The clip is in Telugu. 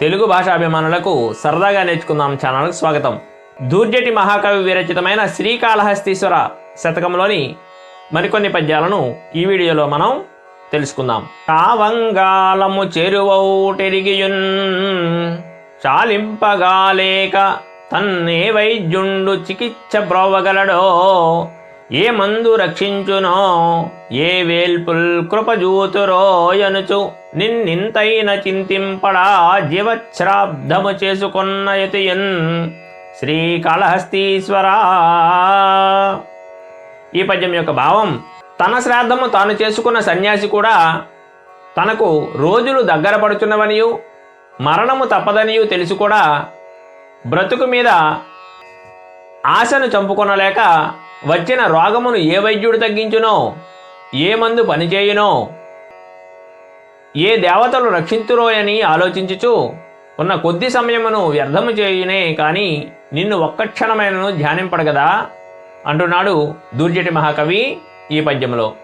తెలుగు భాషాభిమానులకు సరదాగా నేర్చుకుందాం ఛానల్కి స్వాగతం. దూర్జటి మహాకవి విరచితమైన శ్రీకాళహస్తీశ్వర శతకంలోని మరికొన్ని పద్యాలను ఈ వీడియోలో మనం తెలుసుకుందాం. కావంగాలము చెరువౌటెరిగియున్ చాలింపగాలేక తన్నే వైద్యుండు చికిత్స బ్రోవగలడో ఏ మందు రక్షించునో ఏ వేల్పుల్ కృపజూతురోయనుచు నిన్నింతైన చింతింపడా జీవశ్రాబ్దము చేసుకున్న యతియన్ శ్రీకాళహస్తీశ్వరా. ఈ పద్యం యొక్క భావం తన శ్రాద్ధము తాను చేసుకున్న సన్యాసి కూడా తనకు రోజులు దగ్గర పడుచున్నవనియు మరణము తప్పదనియు తెలిసి కూడా బ్రతుకు మీద ఆశను చంపుకొనలేక వచ్చిన రోగమును ఏ వైద్యుడు తగ్గించునో? ఏ మందు పనిచేయునో? ఏ దేవతలు రక్షించురోయని ఆలోచించుచు ఉన్న కొద్ది సమయమును వ్యర్థము చేయునే కాని నిన్ను ఒక్క క్షణమైనను ధ్యానింపడగదా అంటున్నాడు దూర్జటి మహాకవి ఈ పద్యంలో